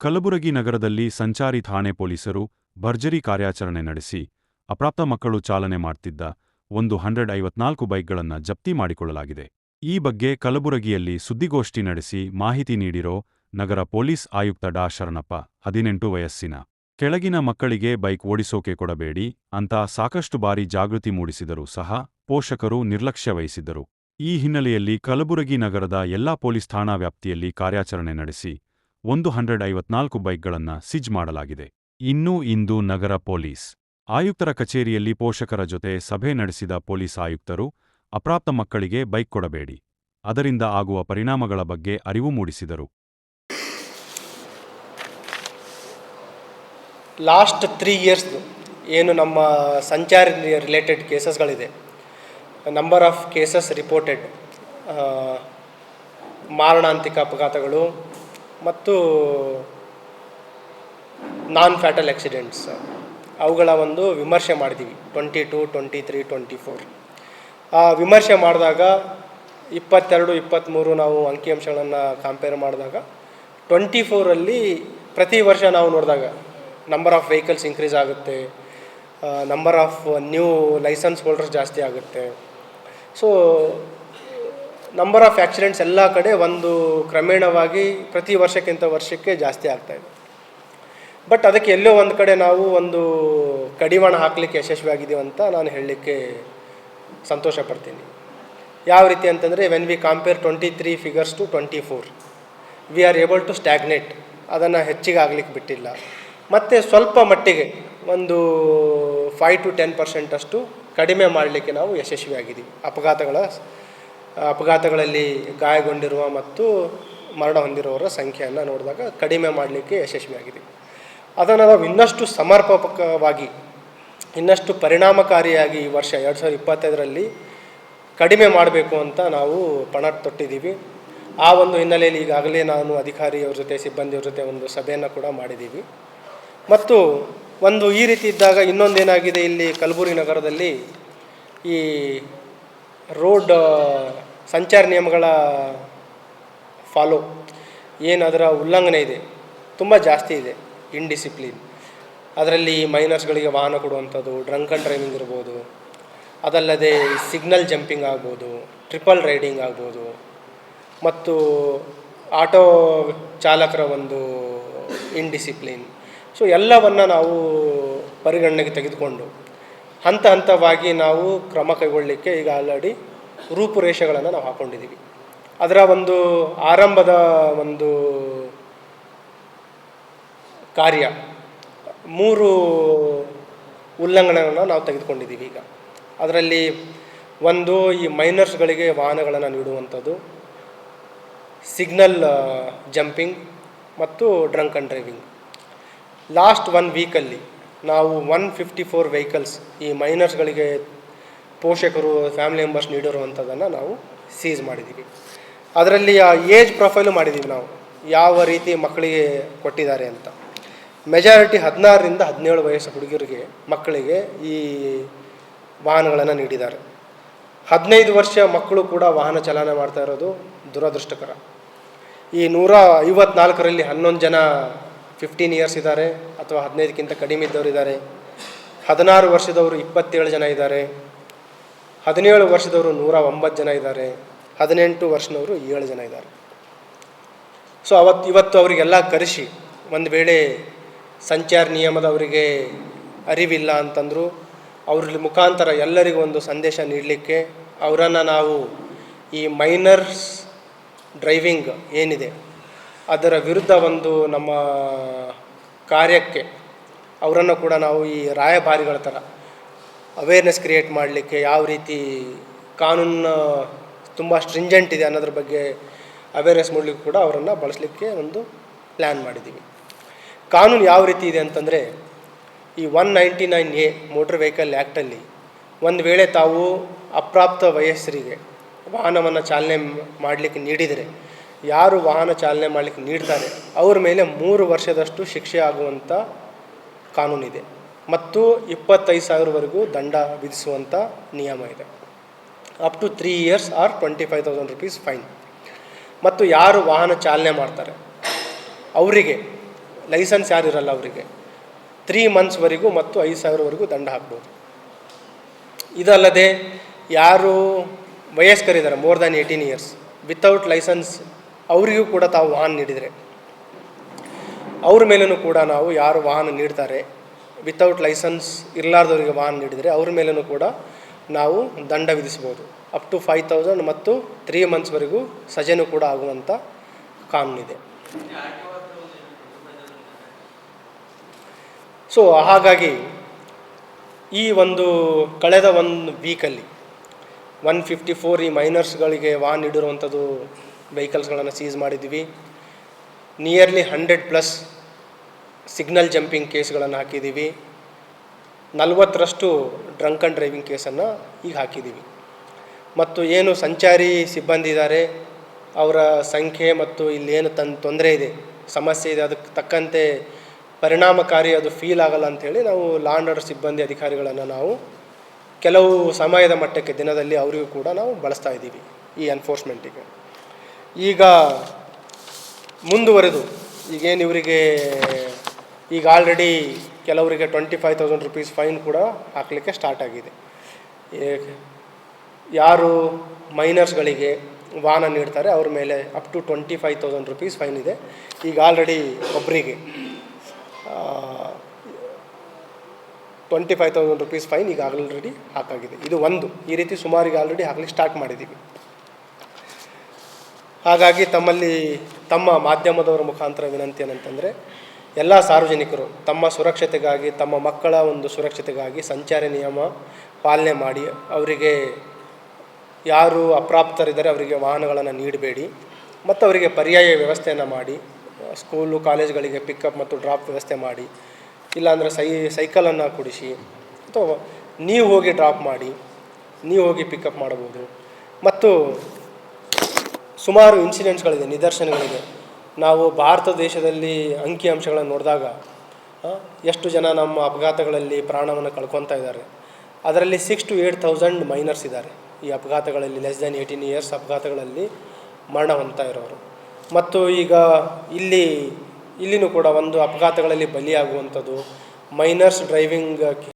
ಕಲಬುರಗಿ ನಗರದಲ್ಲಿ ಸಂಚಾರಿ ಠಾಣೆ ಪೊಲೀಸರು ಭರ್ಜರಿ ಕಾರ್ಯಾಚರಣೆ ನಡೆಸಿ ಅಪ್ರಾಪ್ತ ಮಕ್ಕಳು ಚಾಲನೆ ಮಾಡ್ತಿದ್ದ ಒಂದು ಹಂಡ್ರೆಡ್ ಐವತ್ನಾಲ್ಕು ಬೈಕ್ಗಳನ್ನು ಜಪ್ತಿ ಮಾಡಿಕೊಳ್ಳಲಾಗಿದೆ. ಈ ಬಗ್ಗೆ ಕಲಬುರಗಿಯಲ್ಲಿ ಸುದ್ದಿಗೋಷ್ಠಿ ನಡೆಸಿ ಮಾಹಿತಿ ನೀಡಿರೋ ನಗರ ಪೊಲೀಸ್ ಆಯುಕ್ತ ಡಾ. ಶರಣಪ್ಪ, ಹದಿನೆಂಟು ವಯಸ್ಸಿನ. ಕೆಳಗಿನ ಮಕ್ಕಳಿಗೆ ಬೈಕ್ ಓಡಿಸೋಕೆ ಕೊಡಬೇಡಿ ಅಂತ ಸಾಕಷ್ಟು ಬಾರಿ ಜಾಗೃತಿ ಮೂಡಿಸಿದರೂ ಸಹ ಪೋಷಕರು ನಿರ್ಲಕ್ಷ್ಯ ವಹಿಸಿದ್ದರು. ಈ ಹಿನ್ನೆಲೆಯಲ್ಲಿ ಕಲಬುರಗಿ ನಗರದ ಎಲ್ಲಾ ಪೊಲೀಸ್ ಠಾಣಾ ವ್ಯಾಪ್ತಿಯಲ್ಲಿ ಕಾರ್ಯಾಚರಣೆ ನಡೆಸಿ ಒಂದು ಹಂಡ್ರೆಡ್ ಐವತ್ನಾಲ್ಕು ಬೈಕ್ಗಳನ್ನು ಸಿಜ್ ಮಾಡಲಾಗಿದೆ. ಇನ್ನೂ ಇಂದು ನಗರ ಪೊಲೀಸ್. ಆಯುಕ್ತರ ಕಚೇರಿಯಲ್ಲಿ ಪೋಷಕರ ಜೊತೆ ಸಭೆ ನಡೆಸಿದ ಪೊಲೀಸ್ ಆಯುಕ್ತರು, ಅಪ್ರಾಪ್ತ ಮಕ್ಕಳಿಗೆ ಬೈಕ್ ಕೊಡಬೇಡಿ. ಅದರಿಂದ ಆಗುವ ಪರಿಣಾಮಗಳ ಬಗ್ಗೆ ಅರಿವು ಮೂಡಿಸಿದರು. ಲಾಸ್ಟ್ ತ್ರೀ ಇಯರ್ಸ್ದು ಏನು ನಮ್ಮ ಸಂಚಾರಿ ರಿಲೇಟೆಡ್ ಕೇಸಸ್ಗಳಿದೆ. ನಂಬರ್ ಆಫ್ ಕೇಸಸ್ ರಿಪೋರ್ಟೆಡ್ ಮಾರಣಾಂತಿಕ ಅಪಘಾತಗಳು ಮತ್ತು ನಾನ್ ಫ್ಯಾಟಲ್ ಆಕ್ಸಿಡೆಂಟ್ಸ್ ಅವುಗಳ ಒಂದು ವಿಮರ್ಶೆ ಮಾಡಿದ್ದೀವಿ twenty two twenty three twenty four ಆ ವಿಮರ್ಶೆ ಮಾಡಿದಾಗ ಇಪ್ಪತ್ತೆರಡು ಇಪ್ಪತ್ತ್ಮೂರು ನಾವು ಅಂಕಿಅಂಶಗಳನ್ನು ಕಂಪೇರ್ ಮಾಡಿದಾಗ ಟ್ವೆಂಟಿ ಫೋರಲ್ಲಿ ಪ್ರತಿ ವರ್ಷ ನಾವು ನೋಡಿದಾಗ ನಂಬರ್ ಆಫ್ ವೆಹಿಕಲ್ಸ್ ಇನ್ಕ್ರೀಸ್ ಆಗುತ್ತೆ. Number of new licence holders ಜಾಸ್ತಿ ಆಗುತ್ತೆ. ಸೊ ನಂಬರ್ ಆಫ್ ಆಕ್ಸಿಡೆಂಟ್ಸ್ ಎಲ್ಲ ಕಡೆ ಒಂದು ಕ್ರಮೇಣವಾಗಿ ಪ್ರತಿ ವರ್ಷಕ್ಕಿಂತ ವರ್ಷಕ್ಕೆ ಜಾಸ್ತಿ ಆಗ್ತಾ ಇದೆ. ಬಟ್ ಅದಕ್ಕೆ ಎಲ್ಲೋ ಒಂದು ಕಡೆ ನಾವು ಒಂದು ಕಡಿವಾಣ ಹಾಕಲಿಕ್ಕೆ ಯಶಸ್ವಿಯಾಗಿದ್ದೀವಿ ಅಂತ ನಾನು ಹೇಳಲಿಕ್ಕೆ ಸಂತೋಷ ಪಡ್ತೀನಿ. ಯಾವ ರೀತಿ ಅಂತಂದರೆ when we compare twenty three figures to twenty four we are able to stagnate ಅದನ್ನು ಹೆಚ್ಚಿಗೆ ಆಗಲಿಕ್ಕೆ ಬಿಟ್ಟಿಲ್ಲ. ಮತ್ತು ಸ್ವಲ್ಪ ಮಟ್ಟಿಗೆ ಒಂದು ಫೈವ್ ಟು ಟೆನ್ ಪರ್ಸೆಂಟಷ್ಟು ಕಡಿಮೆ ಮಾಡಲಿಕ್ಕೆ ನಾವು ಯಶಸ್ವಿಯಾಗಿದ್ದೀವಿ. ಅಪಘಾತಗಳ ಅಪಘಾತಗಳಲ್ಲಿ ಗಾಯಗೊಂಡಿರುವ ಮತ್ತು ಮರಣ ಹೊಂದಿರುವವರ ಸಂಖ್ಯೆಯನ್ನು ನೋಡಿದಾಗ ಕಡಿಮೆ ಮಾಡಲಿಕ್ಕೆ ಯಶಸ್ವಿಯಾಗಿದೆ. ಅದನ್ನು ನಾವು ಇನ್ನಷ್ಟು ಸಮರ್ಪಕವಾಗಿ, ಇನ್ನಷ್ಟು ಪರಿಣಾಮಕಾರಿಯಾಗಿ ಈ ವರ್ಷ ಎರಡು ಸಾವಿರದ ಇಪ್ಪತ್ತೈದರಲ್ಲಿ ಕಡಿಮೆ ಮಾಡಬೇಕು ಅಂತ ನಾವು ಪಣ ತೊಟ್ಟಿದ್ದೀವಿ. ಆ ಒಂದು ಹಿನ್ನೆಲೆಯಲ್ಲಿ ಈಗಾಗಲೇ ನಾನು ಅಧಿಕಾರಿಯವ್ರ ಜೊತೆ, ಸಿಬ್ಬಂದಿಯವ್ರ ಜೊತೆ ಒಂದು ಸಭೆಯನ್ನು ಕೂಡ ಮಾಡಿದ್ದೀವಿ. ಮತ್ತು ಒಂದು ಈ ರೀತಿ ಇದ್ದಾಗ ಇನ್ನೊಂದೇನಾಗಿದೆ ಇಲ್ಲಿ ಕಲಬುರಗಿ ನಗರದಲ್ಲಿ ಈ ರೋಡ್ ಸಂಚಾರ ನಿಯಮಗಳ ಫಾಲೋ ಏನು ಅದರ ಉಲ್ಲಂಘನೆ ಇದೆ? ತುಂಬ ಜಾಸ್ತಿ ಇದೆ ಇನ್ಡಿಸಿಪ್ಲಿನ್ ಅದರಲ್ಲಿ ಮೈನರ್ಸ್ಗಳಿಗೆ ವಾಹನ ಕೊಡುವಂಥದ್ದು ಡ್ರಂಕ್ ಆ್ಯಂಡ್ ಡ್ರೈವಿಂಗ್ ಇರ್ಬೋದು. ಅದಲ್ಲದೆ ಸಿಗ್ನಲ್ ಜಂಪಿಂಗ್ ಆಗ್ಬೋದು ಟ್ರಿಪಲ್ ರೈಡಿಂಗ್ ಆಗ್ಬೋದು. ಮತ್ತು ಆಟೋ ಚಾಲಕರ ಒಂದು ಇನ್ಡಿಸಿಪ್ಲಿನ್ ಸೊ ಎಲ್ಲವನ್ನು ನಾವು ಪರಿಗಣನೆಗೆ ತೆಗೆದುಕೊಂಡು ಹಂತ ಹಂತವಾಗಿ ನಾವು ಕ್ರಮ ಕೈಗೊಳ್ಳಲಿಕ್ಕೆ ಈಗ ಆಲ್ರೆಡಿ ರೂಪುರೇಷೆಗಳನ್ನು ನಾವು ಹಾಕ್ಕೊಂಡಿದ್ದೀವಿ ಅದರ ಒಂದು ಆರಂಭದ ಒಂದು ಕಾರ್ಯ, ಮೂರು ಉಲ್ಲಂಘನೆಗಳನ್ನು ನಾವು ತೆಗೆದುಕೊಂಡಿದ್ದೀವಿ ಈಗ. ಅದರಲ್ಲಿ ಒಂದು ಈ ಮೈನರ್ಸ್ಗಳಿಗೆ ವಾಹನಗಳನ್ನು ನೀಡುವಂಥದ್ದು, ಸಿಗ್ನಲ್ ಜಂಪಿಂಗ್ ಮತ್ತು drunk and driving. Last one ವೀಕಲ್ಲಿ ನಾವು ಒನ್ ಫಿಫ್ಟಿ ಫೋರ್ ವೆಹಿಕಲ್ಸ್ ಈ ಮೈನರ್ಸ್ಗಳಿಗೆ ಪೋಷಕರು ಫ್ಯಾಮಿಲಿ ಮೆಂಬರ್ಸ್ ನೀಡಿರುವಂಥದ್ದನ್ನು ನಾವು ಸೀಸ್ ಮಾಡಿದ್ದೀವಿ. ಅದರಲ್ಲಿ ಆ ಏಜ್ ಪ್ರೊಫೈಲು ಮಾಡಿದ್ದೀವಿ ನಾವು. ಯಾವ ರೀತಿ ಮಕ್ಕಳಿಗೆ ಕೊಟ್ಟಿದ್ದಾರೆ ಅಂತ. ಮೆಜಾರಿಟಿ ಹದಿನಾರರಿಂದ ಹದಿನೇಳು ವಯಸ್ಸು ಹುಡುಗರಿಗೆ ಮಕ್ಕಳಿಗೆ ಈ ವಾಹನಗಳನ್ನು ನೀಡಿದ್ದಾರೆ. ಹದಿನೈದು ವರ್ಷ ಮಕ್ಕಳು ಕೂಡ ವಾಹನ ಚಲನೆ ಮಾಡ್ತಾ ಇರೋದು ದುರದೃಷ್ಟಕರ. ಈ ನೂರ ಐವತ್ನಾಲ್ಕರಲ್ಲಿ ಹನ್ನೊಂದು ಜನ ಫಿಫ್ಟೀನ್ ಇಯರ್ಸ್ ಇದ್ದಾರೆ ಅಥವಾ ಹದಿನೈದಕ್ಕಿಂತ ಕಡಿಮೆ ಇದ್ದವರು ಇದ್ದಾರೆ ಹದಿನಾರು ವರ್ಷದವರು ಇಪ್ಪತ್ತೇಳು ಜನ ಇದ್ದಾರೆ. ಹದಿನೇಳು ವರ್ಷದವರು ನೂರ ಒಂಬತ್ತು ಜನ ಇದ್ದಾರೆ, ಹದಿನೆಂಟು ವರ್ಷದವರು ಏಳು ಜನ ಇದ್ದಾರೆ. ಸೊ ಅವತ್ತು ಇವತ್ತು ಅವರಿಗೆಲ್ಲ ಕರೆಸಿ, ಒಂದು ವೇಳೆ ಸಂಚಾರ ನಿಯಮದವರಿಗೆ ಅರಿವಿಲ್ಲ ಅಂತಂದರು ಅವ್ರ ಮುಖಾಂತರ ಎಲ್ಲರಿಗೂ ಒಂದು ಸಂದೇಶ ನೀಡಲಿಕ್ಕೆ ಅವರನ್ನು ನಾವು ಈ ಮೈನರ್ಸ್ ಡ್ರೈವಿಂಗ್ ಏನಿದೆ, ಅದರ ವಿರುದ್ಧ ಒಂದು ನಮ್ಮ ಕಾರ್ಯಕ್ಕೆ ಅವರನ್ನು ಕೂಡ ನಾವು ಈ ರಾಯಭಾರಿಗಳ ಥರ ಅವೇರ್ನೆಸ್ ಕ್ರಿಯೇಟ್ ಮಾಡಲಿಕ್ಕೆ ಯಾವ ರೀತಿ ಕಾನೂನು ತುಂಬ ಸ್ಟ್ರಿಂಜೆಂಟ್ ಇದೆ ಅನ್ನೋದ್ರ ಬಗ್ಗೆ ಅವೇರ್ನೆಸ್ ಮಾಡಲಿಕ್ಕೆ ಕೂಡ ಅವರನ್ನು ಬಳಸಲಿಕ್ಕೆ ಒಂದು ಪ್ಲ್ಯಾನ್ ಮಾಡಿದ್ದೀವಿ ಕಾನೂನು ಯಾವ ರೀತಿ ಇದೆ ಅಂತಂದರೆ ಈ one ninety nine A motor vehicle ಆ್ಯಕ್ಟಲ್ಲಿ ಒಂದು ವೇಳೆ ತಾವು ಅಪ್ರಾಪ್ತ ವಯಸ್ಸರಿಗೆ ವಾಹನವನ್ನು ಚಾಲನೆ ಮಾಡಲಿಕ್ಕೆ ನೀಡಿದರೆ, ಯಾರು ವಾಹನ ಚಾಲನೆ ಮಾಡಲಿಕ್ಕೆ ನೀಡ್ತಾರೆ, ಅವ್ರ ಮೇಲೆ ಮೂರು ವರ್ಷದಷ್ಟು ಶಿಕ್ಷೆ ಆಗುವಂಥ ಕಾನೂನಿದೆ. ಮತ್ತು ಇಪ್ಪತ್ತೈದು ಸಾವಿರವರೆಗೂ ದಂಡ ವಿಧಿಸುವಂಥ ನಿಯಮ ಇದೆ. Up to three years or twenty five thousand rupees fine ಮತ್ತು ಯಾರು ವಾಹನ ಚಾಲನೆ ಮಾಡ್ತಾರೆ? ಅವರಿಗೆ ಲೈಸೆನ್ಸ್ ಯಾರು ಇರಲ್ಲ ಅವರಿಗೆ. ತ್ರೀ ಮಂತ್ಸ್ವರೆಗೂ ಮತ್ತು ಐದು ಸಾವಿರವರೆಗೂ ದಂಡ ಹಾಕ್ಬೋದು. ಇದಲ್ಲದೆ ಯಾರು ವಯಸ್ಕರಿದ್ದಾರೆ more than eighteen years without licence ಅವರಿಗೂ ಕೂಡ ತಾವು ವಾಹನ ನೀಡಿದರೆ. ಅವ್ರ ಮೇಲೂ ಕೂಡ ನಾವು ಯಾರು ವಾಹನ ನೀಡ್ತಾರೆ ವಿತೌಟ್ ಲೈಸೆನ್ಸ್ ಇರಲಾರ್ದವರಿಗೆ ವಾಹನ ನೀಡಿದರೆ ಅವ್ರ ಮೇಲೂ ಕೂಡ ನಾವು ದಂಡ ವಿಧಿಸ್ಬೋದು ಅಪ್ ಟು ಫೈವ್ ತೌಸಂಡ್ ಮತ್ತು ತ್ರೀ ಮಂತ್ಸ್ವರೆಗೂ ಸಜೆನೂ ಕೂಡ ಆಗುವಂಥ ಕಾನೂನಿದೆ ಸೊ ಹಾಗಾಗಿ ಈ ಒಂದು ಕಳೆದ ಒಂದು ವೀಕಲ್ಲಿ ಒನ್ ಫಿಫ್ಟಿ ಫೋರ್ ಈ ಮೈನರ್ಸ್ಗಳಿಗೆ ವಾಹನ ನೀಡಿರುವಂಥದ್ದು ವೆಹಿಕಲ್ಸ್ಗಳನ್ನು ಸೀಸ್ ಮಾಡಿದ್ವಿ. Nearly hundred plus signal jumping ಕೇಸ್ಗಳನ್ನು ಹಾಕಿದ್ದೀವಿ. ನಲವತ್ತರಷ್ಟು ಡ್ರಂಕ್ ಆ್ಯಂಡ್ ಡ್ರೈವಿಂಗ್ ಕೇಸನ್ನು ಈಗ ಹಾಕಿದ್ದೀವಿ. ಮತ್ತು ಏನು ಸಂಚಾರಿ ಸಿಬ್ಬಂದಿ ಇದ್ದಾರೆ ಅವರ ಸಂಖ್ಯೆ ಮತ್ತು ಇಲ್ಲೇನು ತನ್, ತೊಂದರೆ ಇದೆ, ಸಮಸ್ಯೆ ಇದೆ, ಅದಕ್ಕೆ ತಕ್ಕಂತೆ ಪರಿಣಾಮಕಾರಿ ಅದು ಫೀಲ್ ಆಗಲ್ಲ ಅಂಥೇಳಿ ನಾವು ಲಾ ಆರ್ಡರ್ ಸಿಬ್ಬಂದಿ ಅಧಿಕಾರಿಗಳನ್ನು ನಾವು ಕೆಲವು ಸಮಯದ ಮಟ್ಟಕ್ಕೆ ದಿನದಲ್ಲಿ ಅವರಿಗೂ ಕೂಡ ನಾವು ಬಳಸ್ತಾ ಇದ್ದೀವಿ ಈ ಎನ್ಫೋರ್ಸ್ಮೆಂಟಿಗೆ. ಈಗ ಮುಂದುವರೆದು, ಈಗೇನು ಇವರಿಗೆ ಈಗ ಆಲ್ರೆಡಿ ಕೆಲವರಿಗೆ twenty five thousand rupees fine ಕೂಡ ಹಾಕಲಿಕ್ಕೆ ಸ್ಟಾರ್ಟ್ ಆಗಿದೆ. ಯಾರು ಮೈನರ್ಸ್ಗಳಿಗೆ ವಾಹನ ನೀಡ್ತಾರೆ, ಅವ್ರ ಮೇಲೆ up to twenty five thousand rupees fine ಇದೆ. ಈಗ ಆಲ್ರೆಡಿ ಒಬ್ಬರಿಗೆ twenty five thousand rupees fine ಈಗ ಆಲ್ರೆಡಿ ಹಾಕಾಗಿದೆ. ಇದು ಒಂದು. ಈ ರೀತಿ ಸುಮಾರಿಗೆ ಆಲ್ರೆಡಿ ಹಾಕಲಿಕ್ಕೆ ಸ್ಟಾರ್ಟ್ ಮಾಡಿದ್ದೀವಿ. ಹಾಗಾಗಿ ತಮ್ಮಲ್ಲಿ ತಮ್ಮ ಮಾಧ್ಯಮದವರ ಮುಖಾಂತರ ವಿನಂತಿ ಏನಂತಂದರೆ ಎಲ್ಲ ಸಾರ್ವಜನಿಕರು ತಮ್ಮ ಸುರಕ್ಷತೆಗಾಗಿ, ತಮ್ಮ ಮಕ್ಕಳ ಒಂದು ಸುರಕ್ಷತೆಗಾಗಿ ಸಂಚಾರಿ ನಿಯಮ ಪಾಲನೆ ಮಾಡಿ ಅವರಿಗೆ ಯಾರು ಅಪ್ರಾಪ್ತರಿದ್ದಾರೆ ಅವರಿಗೆ ವಾಹನಗಳನ್ನು ನೀಡಬೇಡಿ. ಮತ್ತು ಅವರಿಗೆ ಪರ್ಯಾಯ ವ್ಯವಸ್ಥೆಯನ್ನು ಮಾಡಿ, ಸ್ಕೂಲು, ಕಾಲೇಜ್ಗಳಿಗೆ ಪಿಕಪ್ ಮತ್ತು ಡ್ರಾಪ್ ವ್ಯವಸ್ಥೆ ಮಾಡಿ, ಇಲ್ಲಾಂದರೆ ಸೈ, ಸೈಕಲನ್ನು ಕೊಡಿಸಿ ಅಥವಾ ನೀವು ಹೋಗಿ ಡ್ರಾಪ್ ಮಾಡಿ, ನೀವು ಹೋಗಿ ಪಿಕಪ್ ಮಾಡಬಹುದು. ಮತ್ತು ಸುಮಾರು ಇನ್ಸಿಡೆಂಟ್ಸ್ಗಳಿದೆ ನಿದರ್ಶನಗಳಿದೆ. ನಾವು ಭಾರತ ದೇಶದಲ್ಲಿ ಅಂಕಿಅಂಶಗಳನ್ನು ನೋಡಿದಾಗ ಎಷ್ಟು ಜನ ನಮ್ಮ ಅಪಘಾತಗಳಲ್ಲಿ ಪ್ರಾಣವನ್ನು ಕಳ್ಕೊತಾ ಇದ್ದಾರೆ. ಅದರಲ್ಲಿ six to eight thousand minors ಇದ್ದಾರೆ. ಈ ಅಪಘಾತಗಳಲ್ಲಿ ಲೆಸ್ ದ್ಯಾನ್ ಏಯ್ಟೀನ್ ಇಯರ್ಸ್ ಅಪಘಾತಗಳಲ್ಲಿ ಮರಣ ಹೊಂದ್ತಾ ಇರೋರು. ಮತ್ತು ಈಗ ಇಲ್ಲಿ, ಇಲ್ಲಿನೂ ಕೂಡ ಒಂದು ಅಪಘಾತಗಳಲ್ಲಿ ಬಲಿಯಾಗುವಂಥದ್ದು ಮೈನರ್ಸ್ ಡ್ರೈವಿಂಗ್